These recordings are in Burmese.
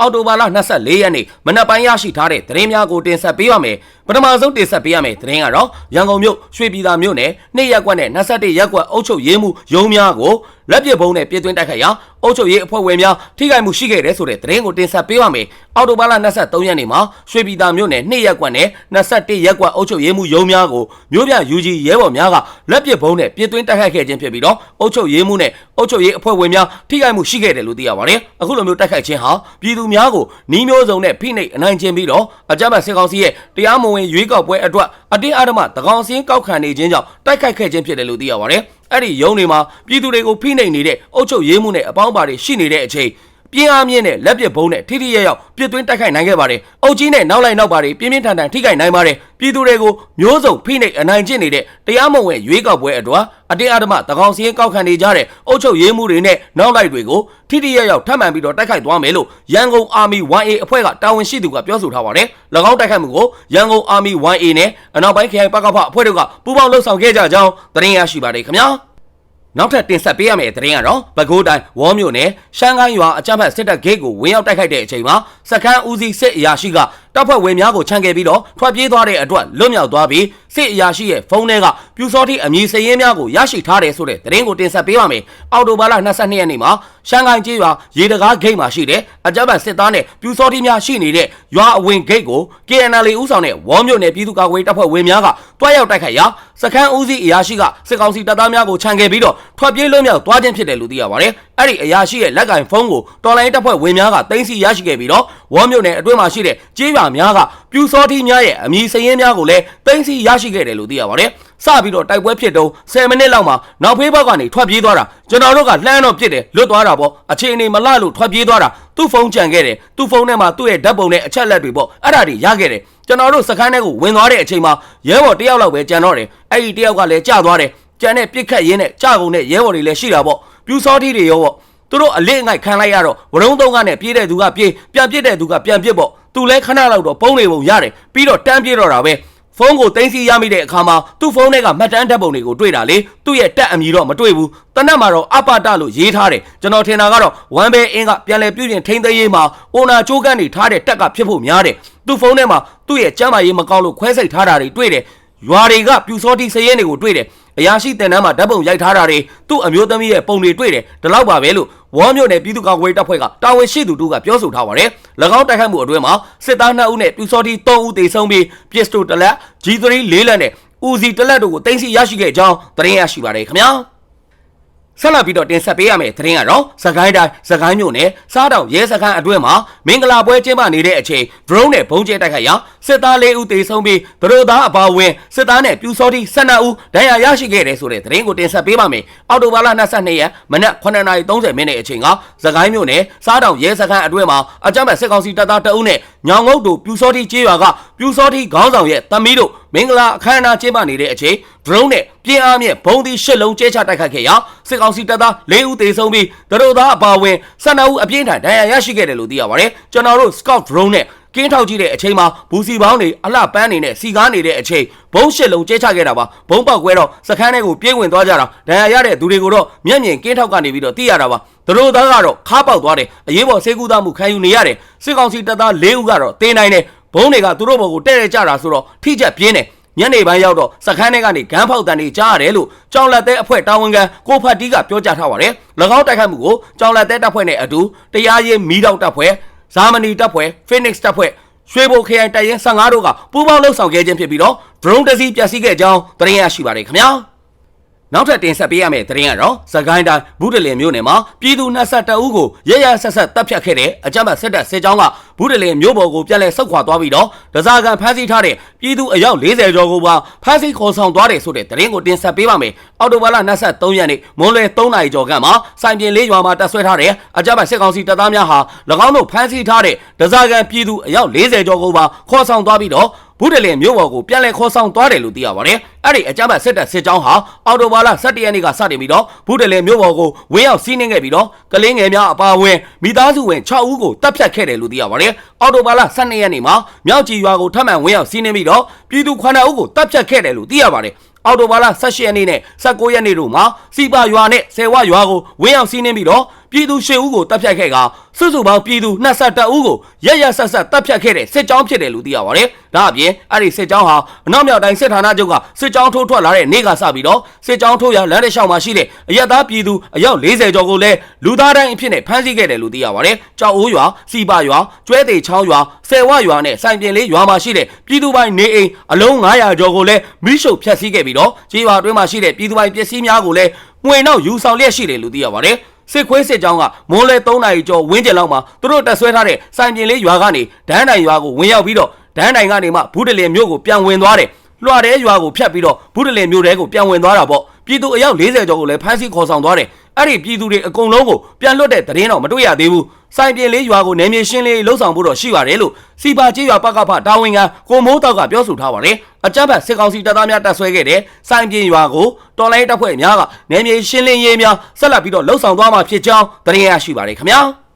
အော်တိုဘာလ24ရက်နေ့မနက်ပိုင်းရရှိထားတဲ့သတင်းများကိုတင်ဆက်ပေးပါမယ်ပထမဆုံးတင်ဆက်ပေးရမယ့်သတင်းကတော့ရန်ကုန်မြို့ရွှေပြည်သာမြို့နယ်နှစ်ရက်ကွက်နဲ့21ရက်ကွက်အုပ်ချုပ်ရေးမှုရုံးများကိုလက်ပစ်ဘုံနဲ့ပြစ်သွင်းတိုက်ခိုက်ရာအုပ်ချုပ်ရေးအဖွဲ့ဝင်များထိခိုက်မှုရှိခဲ့တဲ့ဆိုတဲ့သတင်းကိုတင်ဆက်ပေးပါမယ်အော်တိုဘာလ23ရက်နေ့မှာရွှေပြည်သာမြို့နယ်နှစ်ရက်ကွက်နဲ့21ရက်ကွက်အုပ်ချုပ်ရေးမှုရုံးများကိုမြို့ပြ UG ရဲဘော်များကလက်ပစ်ဘုံနဲ့ပြစ်သွင်းတိုက်ခိုက်ခဲ့ခြင်းဖြစ်ပြီးတော့အုပ်ချုပ်ရေးမှုနဲ့အုပ်ချုပ်ရေးအဖွဲ့ဝင်များထိခိုက်မှုရှိခဲ့တယ်လို့သိရပါတယ်အခုလိုမျိုးတိုက်ခိုက်ခြင်းဟာပြည်သူများကိုနှီးမျိုးစုံနဲ့ဖိနှိပ်အနိုင်ကျင့်ပြီးတော့အကြမ်းဖက်စစ်ကောင်စီရဲ့တရားမဝင်ရွေးကောက်ပွဲအတွက်အတင်းအဓမ္မတကောင်စင်းကောက်ခံနေခြင်းကြောင့်တိုက်ခိုက်ခဲ့ခြင်းဖြစ်တယ်လို့သိရပါတယ်အဲ့ဒီရုံးတွေမှာပြည်သူတွေကိုဖိနှိပ်နေတဲ့အုပ်ချုပ်ရေးမှုနဲ့အပေါင်းပါတွေရှိနေတဲ့အချိန် ပြင်းအားမြင့်တဲ့လက်ပစ်ဘုံနဲ့ထိထိရရောက်ပြစ်သွင်းတိုက်ခိုက်နိုင်ခဲ့ပါတယ်။အုပ်ကြီးနဲ့နောက်လိုက်နောက်ပါတွေပြင်းပြင်းထန်ထန်ထိခိုက်နိုင်ပါတယ်။ပြည်သူတွေကိုမျိုးစုံဖိနှိပ်အနိုင်ကျင့်နေတဲ့တရားမဝင်ရွေးကောက်ပွဲအတွက်အတင်းအဓမ္မတကောင်စင်းကောက်ခံနေကြတဲ့အုပ်ချုပ်ရေးမှုတွေနဲ့နောက်လိုက်တွေကိုထိထိရရောက်ထပ်မံပြီးတော့တိုက်ခိုက်သွားမယ်လို့ရန်ကုန် Army 1A အဖွဲ့ကတာဝန်ရှိသူကပြောဆိုထားပါတယ်။၎င်းတိုက်ခိုက်မှုကိုရန်ကုန် Army 1A နဲ့အနောက်ပိုင်းခရိုင်ပကဖအဖွဲ့တို့ကပူးပေါင်းလှုပ်ဆောင်ခဲ့ကြကြောင်းသတင်းရရှိပါတယ်ခင်ဗျာ။ နောက်ထပ်တင်ဆက်ပေးရမယ့်သတင်းကတော့ပဲခူးတိုင်းဝေါမြို့နယ်ရှမ်းကိုင်းရွာအကြမ်းဖက်စစ်တပ်ဂိတ်ကိုဝင်ရောက်တိုက်ခိုက်တဲ့အချိန်မှာစခန်းဦးစီးစစ်အရာရှိကတပ်ဖွဲ့ဝင်များကိုခြံခဲ့ပြီးတော့ထွက်ပြေးသွားတဲ့အတွက်လွတ်မြောက်သွားပြီးစစ်အရာရှိရဲ့ဖုန်းထဲကပြူစောတိအမည်စရင်းများကိုရရှိထားတယ်ဆိုတဲ့သတင်းကိုတင်ဆက်ပေးပါမယ်။အော်တိုဘာလ22ရက်နေ့မှာရှမ်းကိုင်းကျေးရွာရေတကားဂိတ်မှာရှိတဲ့အကြမ်းဖက်စစ်သားနဲ့ပြူစောတိများရှိနေတဲ့ရွာအဝင်ဂိတ်ကို KNL ဦးဆောင်တဲ့ဝေါမြို့နယ်ပြည်သူ့ကာကွယ်တပ်ဖွဲ့ဝင်များကတွားရောက်တိုက်ခိုက်ရာစခန်းဦးစီးအရာရှိကစစ်ကောင်စီတပ်သားများကိုခြံခဲ့ပြီးတော့ထွက်ပြေးလွတ်မြောက်သွားခြင်းဖြစ်တယ်လို့သိရပါတယ်။ အဲ့ဒီအရာရှိရဲ့လက်ကင်ဖုန်းကိုတော်လိုင်းတပ်ဖွဲ့ဝင်များကတင်စီရရှိခဲ့ပြီးတော့ဝေါမြို့နယ်အတွင်းမှာရှိတဲ့ကျေးရွာများကပြူစောတိများရဲ့အမည်စရင်းများကိုလည်းတင်စီရရှိခဲ့တယ်လို့သိရပါတယ်။စပြီးတော့တိုက်ပွဲဖြစ်တုန်း10မိနစ်လောက်မှာနောက်ဖေးဘက်ကနေထွက်ပြေးသွားတာကျွန်တော်တို့ကလှမ်းတော့ပြစ်တယ်လွတ်သွားတာပေါ့အခြေအနေမလှလို့ထွက်ပြေးသွားတာသူ့ဖုန်းကြံခဲ့တယ်သူ့ဖုန်းထဲမှာသူ့ရဲ့ဓာတ်ပုံနဲ့အချက်လက်တွေပေါ့အဲ့ဒါတွေရခဲ့တယ်ကျွန်တော်တို့စခန်းထဲကိုဝင်သွားတဲ့အချိန်မှာရဲဘော်တယောက်လောက်ပဲကြံတော့တယ်အဲ့ဒီတယောက်ကလည်းကြာသွားတယ်ကြံတဲ့ပြစ်ခတ်ရင်းနဲ့ကြာကုန်တဲ့ရဲဘော်တွေလည်းရှိတာပေါ့ ပြူစောတိတွေရောပေါ့သူတို့အလေးအငိုက်ခံလိုက်ရတော့ဝရုံးသုံးကနဲ့ပြေးတဲ့သူကပြေးပြန်ပြစ်တဲ့သူကပြန်ပြစ်ပေါ့သူလဲခဏလောက်တော့ပုံးနေပုံရတယ်ပြီးတော့တန်းပြေးတော့တာပဲဖုန်းကိုတင်စီရမိတဲ့အခါမှာသူ့ဖုန်းထဲကမှတ်တမ်းဓာတ်ပုံတွေကိုတွေ့တာလေသူ့ရဲ့တက်အမည်တော့မတွေ့ဘူးတနက်မှာတော့အပတလို့ရေးထားတယ်ကျွန်တော်ထင်တာကတော့ဝမ်ဘဲအင်းကပြန်လဲပြုပြင်ထိန်းသိမ်းရေးမှာအိုနာချိုးကန်နေထားတဲ့တက်ကဖြစ်ဖို့များတယ်သူ့ဖုန်းထဲမှာသူ့ရဲ့ကျမ်းမာရေးမကောင်းလို့ခွဲစိတ်ထားတာတွေတွေ့တယ် ရွာတွေကပြူစောတိစရဲတွေကိုတွေ့တယ်အရာရှိတင်တန်းမှာဓာတ်ပုံရိုက်ထားတာတွေသူ့အမျိုးသမီးရဲ့ပုံတွေတွေ့တယ်ဒီလောက်ပါပဲလို့ဝေါမြို့နယ်ပြည်သူ့ကာကွယ်တပ်ဖွဲ့ကတာဝန်ရှိသူတို့ကပြောဆိုထားပါတယ်၎င်းတိုက်ခိုက်မှုအတွင်းမှာစစ်သား2ဦးနဲ့ပြူစောတိ3ဦးသေဆုံးပြီးပစ္စတိုတလက် G3 ၄လက်နဲ့ဦးစီတလက်တို့ကိုတင်စီရရှိခဲ့ကြောင်းသတင်းရရှိပါတယ်ခင်ဗျာ ဆက်လက်ပြီးတော့တင်ဆက်ပေးရမယ့်သတင်းကတော့စကိုင်းတိုင်းစကိုင်းမြို့နယ်စားတောင်ရဲစခန်းအတွင်းမှာမင်္ဂလာပွဲကျင်းပနေတဲ့အချိန် drone နဲ့ဘုံကျဲတိုက်ခိုက်ရာစစ်သား၄ဦးသေဆုံးပြီးဗရိုသားအပါအဝင်စစ်သားနဲ့ပြူစောတိ12ဦးဒဏ်ရာရရှိခဲ့တယ်ဆိုတဲ့သတင်းကိုတင်ဆက်ပေးပါမယ်။အော်တိုဘာလ22ရက်မနက်9:30မိနစ်အချိန်ကစကိုင်းမြို့နယ်စားတောင်ရဲစခန်းအတွင်းမှာအကြမ်းဖက်စစ်ကောင်စီတပ်သားတအုပ်နဲ့ညောင်ငုတ်တို့ပြူစောတိကျေးရွာကပြူစောတိခေါင်းဆောင်ရဲ့သမီးတို့မင်္ဂလာအခမ်းအနားကျင်းပနေတဲ့အချိန် drone နဲ့ပြင်းအားမြင့်ဘုံသီးရှစ်လုံးကျဲချတိုက်ခိုက်ခဲ့ရာစစ်ကောင်စီတပ်သား၄ဦးသေဆုံးပြီးတရိုသားအပါအဝင်12ဦးအပြင်းထန်ဒဏ်ရာရရှိခဲ့တယ်လို့သိရပါတယ်ကျွန်တော်တို့ scout drone နဲ့ကင်းထောက်ကြည့်တဲ့အချိန်မှာဘူစီပေါင်းတွေအလှပန်းနေနဲ့စီကားနေတဲ့အချိန်ဘုံရှစ်လုံးကျဲချခဲ့တာပါဘုံပေါက်ကွဲတော့စခန်းထဲကိုပြေးဝင်သွားကြတာဒဏ်ရာရတဲ့သူတွေကိုတော့မျက်မြင်ကင်းထောက်ကနေပြီးတော့သိရတာပါသူတို့သားကတော့ခါပေါက်သွားတယ်အရေးပေါ်ဆေးကူးသားမှုခံယူနေရတယ်စစ်ကောင်စီတပ်သား၄ဦးကတော့တင်းနိုင်တယ် ဘုံတွေကသူတို့ဘောကိုတဲ့တဲ့ကြတာဆိုတော့ထိချက်ပြင်းတယ်ညနေပိုင်းရောက်တော့စခန်းထဲကနေဂန်းဖောက်တန်တွေကြားရတယ်လို့ကြောင်လက်သေးအဖွဲ့တာဝန်ခံကိုဖတ်တီးကပြောကြားထားပါတယ်၎င်းတိုက်ခိုက်မှုကိုကြောင်လက်သေးတပ်ဖွဲ့နဲ့အတူတရားရေးမီးတောက်တပ်ဖွဲ့ဇာမနီတပ်ဖွဲ့ Phoenix တပ်ဖွဲ့ရွှေဘိုခရိုင်တပ်ရင်း15တို့ကပူးပေါင်းလှုပ်ဆောင်ခဲ့ခြင်းဖြစ်ပြီးတော့ drone တစ်စီးပျက်စီးခဲ့ကြောင်းသတင်းရရှိပါတယ်ခင်ဗျာ နောက်ထပ်တင်ဆက်ပေးရမယ့်သတင်းကတော့စကိုင်းတိုင်းဘူးတလင်မြို့နယ်မှာပြည်သူ22ဦးကိုရရဆက်ဆက်တပ်ဖြတ်ခဲ့တဲ့အကြမ်းဖက်စစ်တပ်စစ်ကြောင်းကဘူးတလင်မြို့ပေါ်ကိုပြန်လည်ဆုတ်ခွာသွားပြီးတော့ဒဇာကန်ဖမ်းဆီးထားတဲ့ပြည်သူအယောက်40ကျော်ကိုပါဖမ်းဆီးခေါ်ဆောင်သွားတယ်ဆိုတဲ့သတင်းကိုတင်ဆက်ပေးပါမယ်။အော်တိုဘာလ23ရက်နေ့မွန်းလွယ်3နာရီကျော်ခန့်မှာစိုင်ပြင်လေးရွာမှာတပ်ဆွဲထားတဲ့အကြမ်းဖက်စစ်ကောင်စီတပ်သားများဟာ၎င်းတို့ဖမ်းဆီးထားတဲ့ဒဇာကန်ပြည်သူအယောက်40ကျော်ကိုပါခေါ်ဆောင်သွားပြီးတော့ ဘူးတလင်မြို့ပေါ်ကိုပြန်လည်ခေါ်ဆောင်သွားတယ်လို့သိရပါတယ်။အဲ့ဒီအကြမ်းဖက်စစ်တပ်စစ်ကြောင်းဟာအော်တိုဘာလ17ရက်နေ့ကစတင်ပြီးတော့ဘူးတလင်မြို့ပေါ်ကိုဝင်းရောက်စီးနှင်းခဲ့ပြီးတော့ကလင်းငယ်များအပါအဝင်မိသားစုဝင်6ဦးကိုတပ်ဖြတ်ခဲ့တယ်လို့သိရပါတယ်။အော်တိုဘာလ12ရက်နေ့မှာမြောက်ကြီးရွာကိုထပ်မံဝင်းရောက်စီးနှင်းပြီးတော့ပြည်သူ9ဦးကိုတပ်ဖြတ်ခဲ့တယ်လို့သိရပါတယ်။အော်တိုဘာလ18ရက်နေ့နဲ့19ရက်နေ့တို့မှာစီပါရွာနဲ့ဆယ်ဝရွာကိုဝင်းရောက်စီးနှင်းပြီးတော့ပြည်သူ၈ဦးကိုတပ်ဖြတ်ခဲ့ကစုစုပေါင်းပြည်သူ22ဦးကိုရရဆက်ဆက်တပ်ဖြတ်ခဲ့တဲ့စစ်ကြောင်းဖြစ်တယ်လို့သိရပါတယ်။ဒါအပြင်အဲ့ဒီစစ်ကြောင်းဟာအနောက်မြောက်တိုင်းစစ်ဌာနချုပ်ကစစ်ကြောင်းထိုးထွက်လာတဲ့နေ့ကစပြီးတော့စစ်ကြောင်းထိုးရလမ်းတစ်လျှောက်မှာရှိတဲ့အရက်သားပြည်သူအယောက်40ကျော်ကိုလည်းလူသားတိုင်းအဖြစ်နဲ့ဖမ်းဆီးခဲ့တယ်လို့သိရပါတယ်။ကြောက်အိုးရွာစီပါရွာကျွဲသေးချောင်းရွာဆယ်ဝရွာနဲ့စိုင်ပြင်လေးရွာမှာရှိတဲ့ပြည်သူပိုင်းနေအိမ်အလုံး900ကျော်ကိုလည်းမိရှုဖျက်ဆီးခဲ့ပြီးတော့ကြေးရွာအတွင်းမှာရှိတဲ့ပြည်သူပိုင်းပစ္စည်းများကိုလည်းမှွေနောက်ယူဆောင်လျက်ရှိတယ်လို့သိရပါတယ်။ စစ်ခွေးစစ်ကြောင်းကမွန်းလဲ3နာရီကျော်ဝင်းကျင်လောက်မှာသူတို့တက်ဆွဲထားတဲ့စိုင်ပြင်လေးရွာကနေဒန်းတိုင်ရွာကိုဝင်ရောက်ပြီးတော့ဒန်းတိုင်ကနေမှဘူးတလင်မြို့ကိုပြန်ဝင်သွားတယ်။လွှာတဲ့ရွာကိုဖျက်ပြီးတော့ဘူးတလင်မြို့တဲကိုပြန်ဝင်သွားတာပေါ့။ပြည်သူအယောက်40ကျော်ကိုလည်းဖမ်းဆီးခေါ်ဆောင်သွားတယ်။အဲ့ဒီပြည်သူတွေအကုန်လုံးကိုပြန်လွတ်တဲ့သတင်းတော့မတွေ့ရသေးဘူး။ စိုင်ပြင်လေးရွာကိုနယ်မြေရှင်းလေးလှုပ်ဆောင်ဖို့တော့ရှိပါတယ်လို့စီပါကြီးရွာပကဖတာဝန်ခံကိုမိုးတောက်ကပြောဆိုထားပါတယ်။အကြမ်းဖက်စစ်ကောင်စီတပ်သားများတပ်ဆွဲခဲ့တဲ့စိုင်ပြင်ရွာကိုတော်လိုင်းတပ်ဖွဲ့များကနယ်မြေရှင်းလင်းရေးများဆက်လက်ပြီးတော့လှုပ်ဆောင်သွားမှာဖြစ်ကြောင်းသတင်းရရှိပါတယ်ခင်ဗျာ။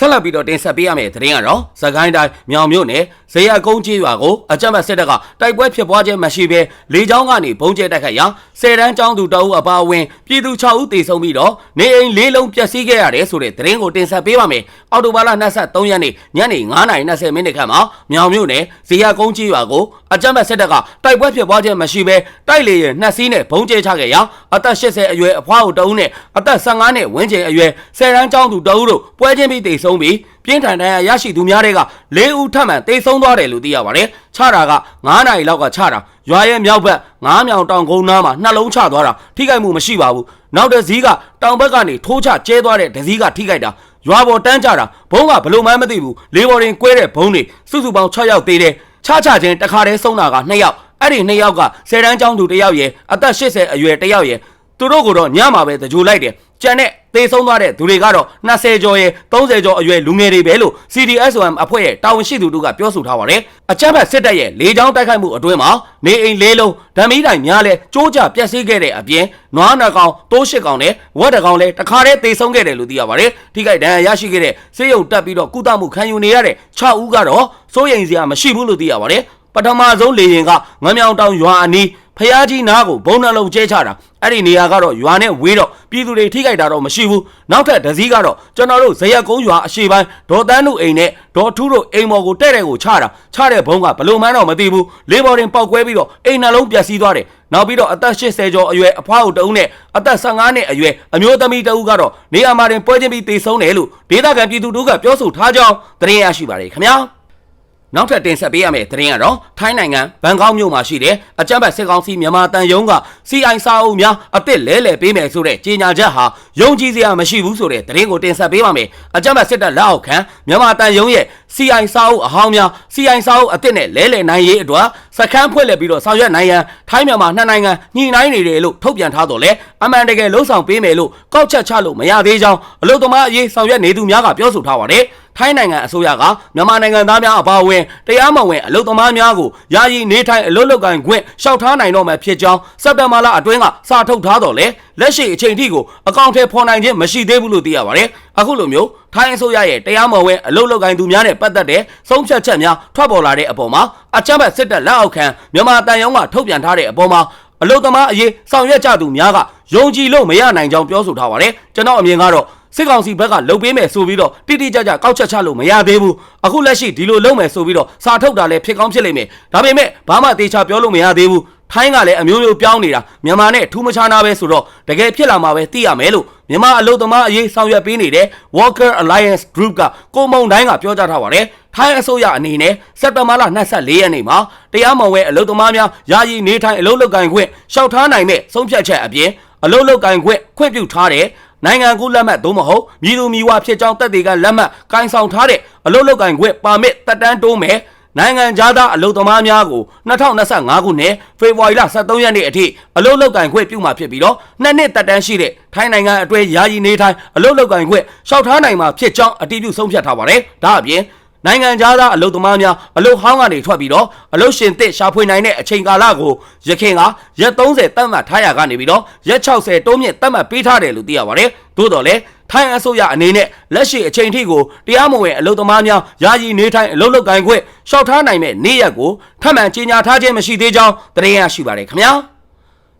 ဆက်လက်ပြီးတော့တင်ဆက်ပေးရမယ့်သတင်းကတော့သခိုင်းတိုင်းမြောင်မြို့နယ်ဇေယျကုန်းကြီးရွာကိုအကြမ်းဖက်စစ်တပ်ကတိုက်ပွဲဖြစ်ပွားခြင်းမရှိဘဲလေကြောင်းကနေဘုံကျဲတိုက်ခိုက်ရာဆယ်တန်းကျောင်းသူတအုပ်အပါအဝင်ပြည်သူ6ဦးသေဆုံးပြီးတော့နေအိမ်၄လုံးပျက်စီးခဲ့ရတယ်ဆိုတဲ့သတင်းကိုတင်ဆက်ပေးပါမယ်။အော်တိုဘာလ23ရက်နေ့ညနေ9:20မိနစ်ခန့်မှာမြောင်မြို့နယ်ဇေယျကုန်းကြီးရွာကိုအကြမ်းဖက်စစ်တပ်ကတိုက်ပွဲဖြစ်ပွားခြင်းမရှိဘဲတိုက်လေရဲ့နှစ်စီးနဲ့ဘုံကျဲချခဲ့ရာအသက်80အရွယ်အဖွားအိုတအုပ်နဲ့အသက်15နှစ်ဝန်းကျင်အရွယ်ဆယ်တန်းကျောင်းသူတအုပ်တို့ပွဲချင်းပြီးသေဆုံးပြီးပြင်းထန်ဒဏ်ရာရရှိသူများတွေက၄ဦးထပ်မံသေဆုံးသွားတယ်လို့သိရပါတယ်။ခြားတာက9နာရီလောက်ကခြားတာရွာရဲ့မြောက်ဘက်9မြောင်တောင်ကုန်းနားမှာနှလုံးချသွားတာထိခိုက်မှုမရှိပါဘူး။နောက်တစ်စည်းကတောင်ဘက်ကနေထိုးချကျဲသွားတဲ့တစ်စည်းကထိခိုက်တာရွာပေါ်တန်းကြတာဘုံကဘလို့မှန်းမသိဘူးလေးပေါ်တင်ကွဲတဲ့ဘုံတွေစုစုပေါင်း6ယောက်သေးတယ်။ခြားချခြင်းတခါတည်းဆုံးတာက2ယောက်အဲ့ဒီ2ယောက်ကဆယ်တန်းကျောင်းသူ1ယောက်ရယ်အသက်80အရွယ်1ယောက်ရယ်သူတို့ကတော့ညမှာပဲတကြိုလိုက်တယ်ကြံတဲ့ သေဆုံးသွားတဲ့သူတွေကတော့20ကျော်ရဲ့30ကျော်အရွယ်လူငယ်တွေပဲလို့ CDSOM အဖွဲ့ရဲ့တာဝန်ရှိသူတို့ကပြောဆိုထားပါတယ်။အကြမ်းဖက်စစ်တပ်ရဲ့လေကြောင်းတိုက်ခိုက်မှုအတွင်းမှာနေအိမ်လေးလုံးဓာမီတိုင်များလဲကြိုးကြပျက်စီးခဲ့တဲ့အပြင်နွားနှကောင်တိုးရှစ်ကောင်နဲ့ဝက်တကောင်လဲတခါတည်းသေဆုံးခဲ့တယ်လို့သိရပါတယ်။ထိခိုက်ဒဏ်ရာရရှိခဲ့တဲ့စေယုံတက်ပြီးတော့ကုသမှုခံယူနေရတဲ့6ဦးကတော့စိုးရိမ်စရာမရှိဘူးလို့သိရပါတယ်။ပထမဆုံးလေရင်ကငမြောင်တောင်ရွာအနီး ဖျားကြီးနားကိုဘုံနှလုံးကျဲချတာအဲ့ဒီနေရာကတော့ရွာနဲ့ဝေးတော့ပြည်သူတွေထိခိုက်တာတော့မရှိဘူးနောက်ထပ်ဒစည်းကတော့ကျွန်တော်တို့ဇရက်ကုန်းရွာအရှိပိုင်းဒေါ်တန်းတို့အိမ်နဲ့ဒေါ်ထူးတို့အိမ်ပေါ်ကိုတဲ့တဲ့ကိုချတာချတဲ့ဘုံကဘလို့မှန်းတော့မသိဘူးလေးပေါ်တင်ပောက်ကွဲပြီးတော့အိမ်နှလုံးပျက်စီးသွားတယ်နောက်ပြီးတော့အသက်80ကျော်အရွယ်အဖွားအုပ်တဦးနဲ့အသက်15နှစ်အရွယ်အမျိုးသမီးတဦးကတော့နေရာမှာတင်ပွဲချင်းပြီးတေဆုံးတယ်လို့ဒေသခံပြည်သူတို့ကပြောဆိုထားကြောင်းသတင်းရရှိပါတယ်ခင်ဗျာ နောက်ထပ်တင်ဆက်ပေးရမယ့်သတင်းကတော့ထိုင်းနိုင်ငံဘန်ကောက်မြို့မှာရှိတဲ့အကြမ်းဖက်စစ်ကောင်စီမြန်မာတန်ယုံက CI စာအုပ်များအစ်စ်လဲလှယ်ပေးမယ်ဆိုတဲ့ကြေညာချက်ဟာယုံကြည်စရာမရှိဘူးဆိုတဲ့သတင်းကိုတင်ဆက်ပေးပါမယ်။အကြမ်းဖက်စစ်တပ်လက်အောက်ခံမြန်မာတန်ယုံရဲ့ CI စာအုပ်အဟောင်းများ CI စာအုပ်အစ်စ်နဲ့လဲလှယ်နိုင်ရေးအတွက်စခန်းဖွင့်လှစ်ပြီးတော့ဆောင်ရွက်နိုင်ရန်ထိုင်းမြန်မာနှစ်နိုင်ငံညှိနှိုင်းနေတယ်လို့ထုတ်ပြန်ထားတော့လေအမှန်တကယ်လှုံ့ဆော်ပေးမယ်လို့ကောက်ချက်ချလို့မရသေးကြောင်းအလို့သမားအရေးဆောင်ရွက်နေသူများကပြောဆိုထားပါတယ်။ထိုင်းနိုင်ငံအစိုးရကမြန်မာနိုင်ငံသားများအပါအဝင်တရားမဝင်အလုပ်သမားများကိုယာယီနေထိုင်အလုပ်လုပ်ကိုင်ခွင့်ရှောက်ထားနိုင်တော့မှာဖြစ်ကြောင်းစက်တဘာလအတွင်းကစာထုတ်ထားတော့လေလက်ရှိအချိန်ထိကိုအကောင့်ထဲဖော်နိုင်ခြင်းမရှိသေးဘူးလို့သိရပါတယ်အခုလိုမျိုးထိုင်းအစိုးရရဲ့တရားမဝင်အလုပ်လုပ်ကိုင်သူများနဲ့ပတ်သက်တဲ့ဆုံးဖြတ်ချက်များထွက်ပေါ်လာတဲ့အပေါ်မှာအကြမ်းဖက်စစ်တပ်လက်အောက်ခံမြန်မာတန်ယုံကထုတ်ပြန်ထားတဲ့အပေါ်မှာအလုသမားအရေးဆောင်ရွက်ကြသူများကယုံကြည်လို့မရနိုင်ကြောင်းပြောဆိုထားပါတယ်ကျွန်တော်အမြင်ကတော့စစ်ကောင်စီဘက်ကလှုပ်ပေးမယ်ဆိုပြီးတော့တိတိကျကျကောက်ချက်ချလို့မရသေးဘူးအခုလက်ရှိဒီလိုလုပ်မယ်ဆိုပြီးတော့စာထုတ်တာလည်းဖြစ်ကောင်းဖြစ်လိမ့်မယ်ဒါပေမဲ့ဘာမှတေချာပြောလို့မရသေးဘူး ထိုင်းကလည်းအမျိုးမျိုးပြောင်းနေတာမြန်မာနဲ့ထူးမခြားနာပဲဆိုတော့တကယ်ဖြစ်လာမှာပဲသိရမယ်လို့မြန်မာအလို့သမားအရေးဆောင်ရွက်ပေးနေတဲ့ Walker Alliance Group ကကိုမုံတိုင်းကပြောကြားထားပါတယ်ထိုင်းအစိုးရအနေနဲ့စက်တဘာလ24ရက်နေ့မှာတရားမဝင်အလို့သမားများယာယီနေထိုင်အလို့လုပ်ကိုင်ခွင့်ရှောက်ထားနိုင်တဲ့ဆုံးဖြတ်ချက်အပြင်အလို့လုပ်ကိုင်ခွင့်ခွင့်ပြုထားတဲ့နိုင်ငံကူးလက်မှတ်သို့မဟုတ်မြည်သူမြည်ဝဖြစ်ကြောင်းတက်တွေကလက်မှတ်ကိုင်ဆောင်ထားတဲ့အလုပ်လုပ်ကိုင်ခွင့်ပါမစ်တက်တန်းတိုးမယ် နိုင်ငံသားအလုပ်သမားများကို2025ခုနှစ်ဖေဖော်ဝါရီလ23ရက်နေ့အထိအလုပ်လုပ်ကင်ခွင့်ပြုမှာဖြစ်ပြီးတော့နှစ်နှစ်တက်တန်းရှိတဲ့ထိုင်းနိုင်ငံအတွင်းယာယီနေထိုင်အလုပ်လုပ်ကင်ခွင့်ရှောက်ထားနိုင်မှာဖြစ်ကြောင်းအတည်ပြုဆုံးဖြတ်ထားပါတယ်။ဒါအပြင် နိုင်ငံသားအလုပ်သမားများအလုပ်ဟောင်းကနေထွက်ပြီးတော့အလုပ်ရှင်တစ်ရှာဖွေနိုင်တဲ့အချိန်ကာလကိုရခင်ကရက်30တတ်မှတ်ထားရကနေပြီးတော့ရက်60တိုးမြင့်တတ်မှတ်ပေးထားတယ်လို့သိရပါတယ်။သို့တော်လည်းထိုင်းအစိုးရအနေနဲ့လက်ရှိအချိန်ထိကိုတရားမဝင်အလုပ်သမားများယာယီနေထိုင်အလုပ်လုပ်ကိုင်ခွင့်ရှောက်ထားနိုင်မဲ့နေ့ရက်ကိုထပ်မံကြေညာထားခြင်းမရှိသေးကြောင်းသတင်းရရှိပါတယ်ခင်ဗျာ။